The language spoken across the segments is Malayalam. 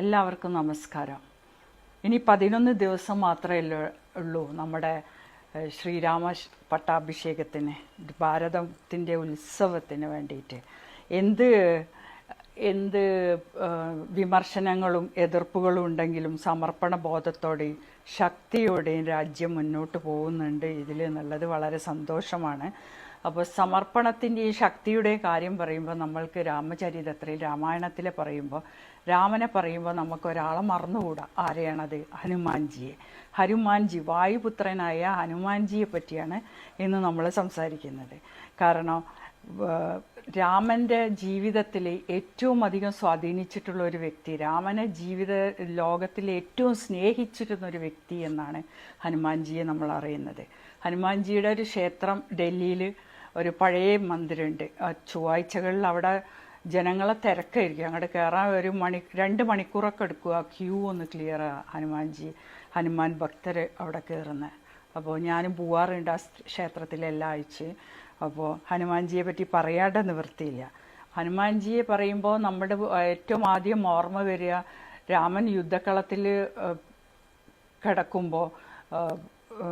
എല്ലാവർക്കും നമസ്കാരം. ഇനി പതിനൊന്ന് ദിവസം മാത്രമേ ഉള്ളൂ നമ്മുടെ ശ്രീരാമ പട്ടാഭിഷേകത്തിന് ഭാരതത്തിന്റെ ഉത്സവത്തിന് വേണ്ടിയിട്ട്. എന്ത് എന്ത് വിമർശനങ്ങളും എതിർപ്പുകളും ഉണ്ടെങ്കിലും സമർപ്പണ ബോധത്തോടെയും ശക്തിയോടെയും രാജ്യം മുന്നോട്ട് പോകുന്നുണ്ട്. ഇതിൽ എന്നുള്ളത് വളരെ സന്തോഷമാണ്. അപ്പോൾ ഈ ശക്തിയുടെ കാര്യം പറയുമ്പോൾ നമ്മൾക്ക് രാമചരിതത്തിൽ രാമായണത്തിലെ പറയുമ്പോൾ രാമനെ പറയുമ്പോൾ നമുക്ക് ഒരാളെ മറന്നുകൂടാ. ആരെയാണത്? ഹനുമാൻജിയെ. ഹനുമാൻജി വായുപുത്രനായ ഹനുമാൻജിയെ പറ്റിയാണ് ഇന്ന് നമ്മൾ സംസാരിക്കുന്നത്. കാരണം രാമന്റെ ജീവിതത്തിൽ ഏറ്റവും അധികം സ്വാധീനിച്ചിട്ടുള്ള ഒരു വ്യക്തി രാമനെ ജീവിത ലോകത്തിൽ ഏറ്റവും സ്നേഹിച്ചിരുന്ന ഒരു വ്യക്തി എന്നാണ് ഹനുമാൻജിയെ നമ്മൾ അറിയുന്നത്. ഹനുമാൻജിയുടെ ഒരു ക്ഷേത്രം ഡൽഹിയിൽ ഒരു പഴയ മന്ദിരമുണ്ട്. ആ ചൊവ്വാഴ്ചകളിൽ അവിടെ ജനങ്ങളെ തിരക്കായിരിക്കും. അങ്ങോട്ട് കയറാൻ ഒരു മണി രണ്ട് മണിക്കൂറൊക്കെ എടുക്കുക ക്യൂ ഒന്ന് ക്ലിയർ ഹനുമാൻജി ഹനുമാൻ ഭക്തർ അവിടെ കയറുന്നത് അപ്പോൾ ഞാനും പോവാറുണ്ട് ആ ക്ഷേത്രത്തിൽ എല്ലാ ആഴ്ചയും. അപ്പോൾ ഹനുമാൻജിയെ പറ്റി പറയാതെ നിവൃത്തിയില്ല. ഹനുമാൻജിയെ പറയുമ്പോൾ നമ്മുടെ ഏറ്റവും ആദ്യം ഓർമ്മ വരിക രാമൻ യുദ്ധക്കളത്തിൽ കിടക്കുമ്പോൾ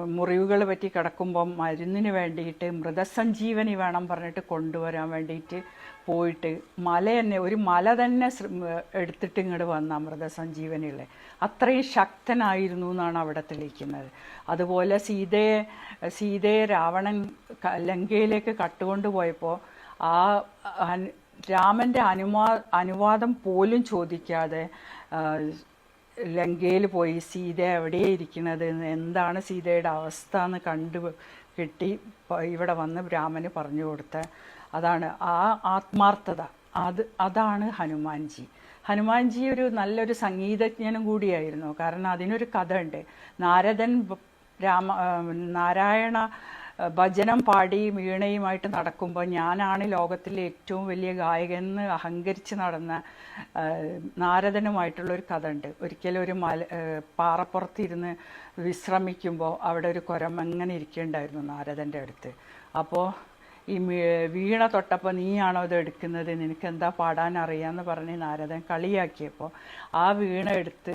മുറിവുകൾ പറ്റി കിടക്കുമ്പം മരുന്നിന് വേണ്ടിയിട്ട് മൃതസഞ്ജീവനി വേണം പറഞ്ഞിട്ട് കൊണ്ടുവരാൻ വേണ്ടിയിട്ട് പോയിട്ട് മല തന്നെ ഒരു മല തന്നെ എടുത്തിട്ട് ഇങ്ങോട്ട് വന്ന മൃതസഞ്ജീവനിയുള്ള അത്രയും ശക്തനായിരുന്നു എന്നാണ് അവിടെ തെളിയിക്കുന്നത്. അതുപോലെ സീതയെ സീതയെ രാവണൻ ലങ്കയിലേക്ക് കട്ടുകൊണ്ട് പോയപ്പോൾ ആ രാമന്റെ അനുവാ അനുവാദം പോലും ചോദിക്കാതെ ലങ്കയിൽ പോയി സീത എവിടെ ഇരിക്കുന്നത് എന്താണ് സീതയുടെ അവസ്ഥ എന്ന് കണ്ടു കിട്ടി ഇവിടെ വന്ന് രാമന് പറഞ്ഞു കൊടുത്ത അതാണ് ആ ആത്മാർത്ഥത. അത് അതാണ് ഹനുമാൻജി. ഹനുമാൻജി ഒരു നല്ലൊരു സംഗീതജ്ഞനും കൂടിയായിരുന്നു. കാരണം അതിനൊരു കഥ ഉണ്ട്. നാരദൻ രാമ നാരായണ ഭജനം പാടി വീണയുമായിട്ട് നടക്കുമ്പോൾ ഞാനാണ് ലോകത്തിലെ ഏറ്റവും വലിയ ഗായകൻ എന്ന് അഹങ്കരിച്ച് നടന്ന നാരദനുമായിട്ടുള്ള ഒരു കഥ ഉണ്ട് ഒരിക്കലും ഒരു മല പാറപ്പുറത്തിരുന്ന് വിശ്രമിക്കുമ്പോൾ അവിടെ ഒരു കുരമങ്ങനെ ഇരിക്കുന്നുണ്ടായിരുന്നു നാരദന്റെ അടുത്ത്. അപ്പോൾ ഈ വീണ തൊട്ടപ്പോൾ നീയാണോ ഇത് എടുക്കുന്നത്? നിനക്ക് എന്താ പാടാൻ അറിയാമെന്ന് പറഞ്ഞ് നാരദൻ കളിയാക്കിയപ്പോൾ ആ വീണ എടുത്ത്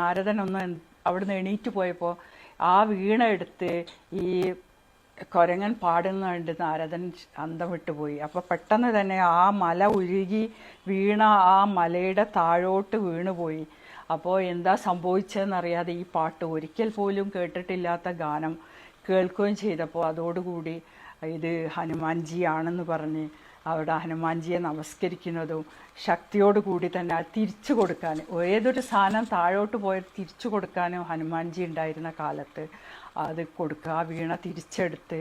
നാരദൻ ഒന്ന് അവിടുന്ന് എണീറ്റ് പോയപ്പോൾ ആ വീണ എടുത്ത് ഈ കൊരങ്ങൻ പാടുന്ന കണ്ട് നാരദൻ അന്തം വിട്ടുപോയി അപ്പോൾ പെട്ടെന്ന് തന്നെ ആ മല ഉരുകി വീണ ആ മലയുടെ താഴോട്ട് വീണുപോയി അപ്പോൾ എന്താ സംഭവിച്ചതെന്നറിയാതെ ഈ പാട്ട് ഒരിക്കൽ പോലും കേട്ടിട്ടില്ലാത്ത ഗാനം കേൾക്കുകയും ചെയ്തപ്പോൾ അതോടുകൂടി ഇത് ഹനുമാൻജിയാണെന്ന് പറഞ്ഞ് അവിടെ ഹനുമാൻജിയെ നമസ്കരിക്കുന്നതും ശക്തിയോടുകൂടി തന്നെ തിരിച്ചു കൊടുക്കാൻ ഏതൊരു സാധനം താഴോട്ട് പോയി തിരിച്ചു കൊടുക്കാനും ഹനുമാൻജി ഉണ്ടായിരുന്ന കാലത്ത് അത് കൊടുക്കുക. ആ വീണ തിരിച്ചെടുത്ത്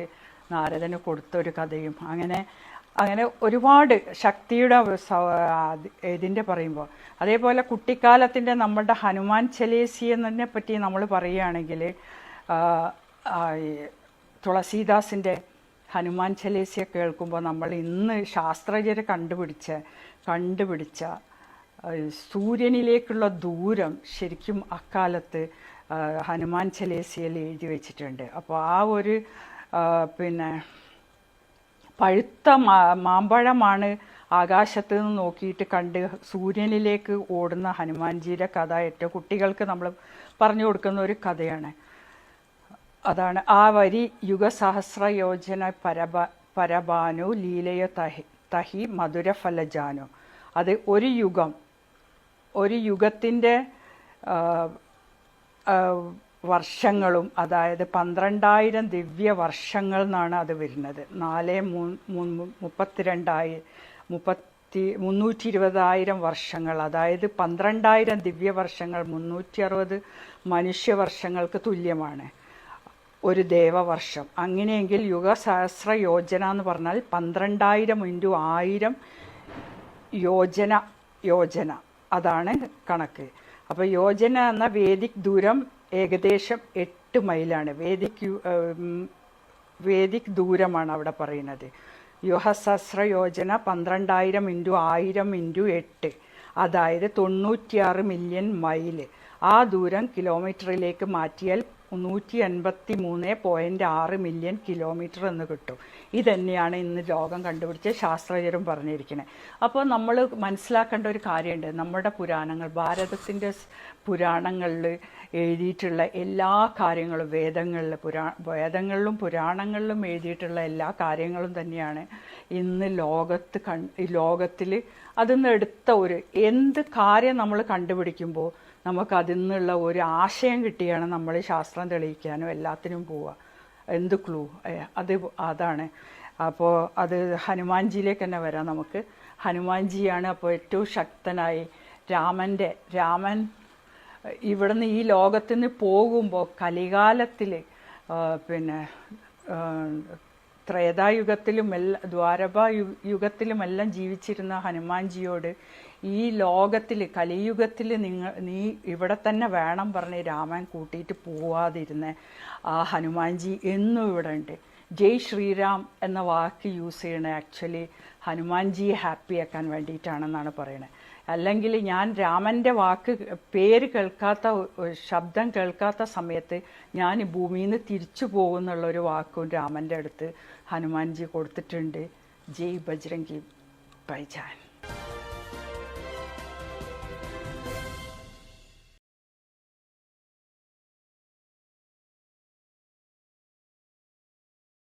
നാരദന് കൊടുത്തൊരു കഥയും. അങ്ങനെ അങ്ങനെ ഒരുപാട് ശക്തിയുടെ ഇതിന്റെ പറയുമ്പോൾ. അതേപോലെ കുട്ടിക്കാലത്തിന്റെ നമ്മളുടെ ഹനുമാൻ ചലേസി എന്നതിനെ പറ്റി നമ്മൾ പറയുകയാണെങ്കിൽ തുളസീദാസിന്റെ ഹനുമാൻ ചലേസിയെ കേൾക്കുമ്പോൾ നമ്മൾ ഇന്ന് ശാസ്ത്രജ്ഞർ കണ്ടുപിടിച്ച കണ്ടുപിടിച്ച സൂര്യനിലേക്കുള്ള ദൂരം ശരിക്കും അക്കാലത്ത് ഹനുമാൻ ചലേസിയിൽ എഴുതി വെച്ചിട്ടുണ്ട്. അപ്പോൾ ആ ഒരു പിന്നെ പഴുത്ത മാമ്പഴമാണ് ആകാശത്ത് നിന്ന് നോക്കിയിട്ട് കണ്ട് സൂര്യനിലേക്ക് ഓടുന്ന ഹനുമാൻജിയുടെ കഥ. ഏറ്റവും കുട്ടികൾക്ക് നമ്മൾ പറഞ്ഞു കൊടുക്കുന്ന ഒരു കഥയാണ്. അതാണ് ആ വരി യുഗസഹസ്ര യോജന പരബ പരബാനു ലീലയോ തഹി തഹി മധുരഫലജാനു. അത് ഒരു യുഗം. ഒരു യുഗത്തിന്റെ വർഷങ്ങളും അതായത് പന്ത്രണ്ടായിരം ദിവ്യ വർഷങ്ങൾ എന്നാണ് അത് വരുന്നത്. നാല് മുപ്പത്തിരണ്ടായി മുപ്പത്തി മുന്നൂറ്റി ഇരുപതായിരം വർഷങ്ങൾ അതായത് പന്ത്രണ്ടായിരം ദിവ്യ വർഷങ്ങൾ മുന്നൂറ്റി അറുപത് മനുഷ്യവർഷങ്ങൾക്ക് തുല്യമാണ് ഒരു ദേവവർഷം. അങ്ങനെയെങ്കിൽ യുഗസഹസ്ര യോജന എന്ന് പറഞ്ഞാൽ പന്ത്രണ്ടായിരം ഇന്റു ആയിരം യോജന യോജന. അതാണ് കണക്ക്. അപ്പോൾ യോജന എന്ന വേദിക് ദൂരം ഏകദേശം എട്ട് മൈലാണ്. വേദിക് വേദിക് ദൂരമാണ് അവിടെ പറയുന്നത്. യുഹസഹസ്ര യോജന പന്ത്രണ്ടായിരം ഇന്റു ആയിരം ഇന്റു എട്ട്. അതായത് തൊണ്ണൂറ്റിയാറ് മില്യൺ മൈൽ. ആ ദൂരം കിലോമീറ്ററിലേക്ക് മാറ്റിയാൽ നൂറ്റി എൺപത്തി മൂന്ന് പോയിന്റ് ആറ് മില്യൺ കിലോമീറ്റർ എന്ന് കിട്ടും. ഇതന്നെയാണ് ഇന്ന് ലോകം കണ്ടുപിടിച്ച ശാസ്ത്രജ്ഞരും പറഞ്ഞിരിക്കുന്നത്. അപ്പോൾ നമ്മൾ മനസ്സിലാക്കേണ്ട ഒരു കാര്യമുണ്ട്. നമ്മുടെ പുരാണങ്ങൾ ഭാരതത്തിന്റെ പുരാണങ്ങളിൽ എഴുതിയിട്ടുള്ള എല്ലാ കാര്യങ്ങളും വേദങ്ങളിൽ പുരാ വേദങ്ങളിലും പുരാണങ്ങളിലും എഴുതിയിട്ടുള്ള എല്ലാ കാര്യങ്ങളും തന്നെയാണ് ഇന്ന് ലോകത്ത് കൺ ലോകത്തിൽ അതിൽ നിന്ന് എടുത്ത ഒരു എന്ത് കാര്യം നമ്മൾ കണ്ടുപിടിക്കുമ്പോൾ നമുക്ക് അതിൽ നിന്നുള്ള ഒരു ആശയം കിട്ടിയാണ് നമ്മൾ ശാസ്ത്രം തെളിയിക്കാനും എല്ലാത്തിനും പോവുക. എന്ത് ക്ലൂ അത് അതാണ്. അപ്പോൾ അത് ഹനുമാൻജിയിലേക്ക് തന്നെ വരാം നമുക്ക്. ഹനുമാൻജിയാണ് അപ്പോൾ ഏറ്റവും ശക്തനായി രാമന്റെ രാമൻ ഇവിടുന്ന് ഈ ലോകത്തിന് പോകുമ്പോൾ കലികാലത്തിൽ പിന്നെ ത്രേതായുഗത്തിലും ദ്വാരക യു- യുഗത്തിലുമെല്ലാം ജീവിച്ചിരുന്ന ഹനുമാൻജിയോട് ഈ ലോകത്തിൽ കലിയുഗത്തിൽ നിങ്ങൾ നീ ഇവിടെ തന്നെ വേണം പറഞ്ഞ് രാമൻ കൂട്ടിയിട്ട് പോവാതിരുന്ന. ആ ഹനുമാൻജി എന്നും ഇവിടെ ഉണ്ട്. ജയ് ശ്രീരാം എന്ന വാക്ക് യൂസ് ചെയ്യണേ. ആക്ച്വലി ഹനുമാൻജിയെ ഹാപ്പിയാക്കാൻ വേണ്ടിയിട്ടാണെന്നാണ് പറയണത് അല്ലെങ്കിൽ ഞാൻ രാമന്റെ വാക്ക് പേര് കേൾക്കാത്ത ശബ്ദം കേൾക്കാത്ത സമയത്ത് ഞാൻ ഭൂമിയിൽ നിന്ന് തിരിച്ചു പോകുന്നുള്ളൊരു വാക്കും രാമന്റെ അടുത്ത് ഹനുമാൻജി കൊടുത്തിട്ടുണ്ട്. ജയ് ബജ്രംഗി ബൈജാൻ.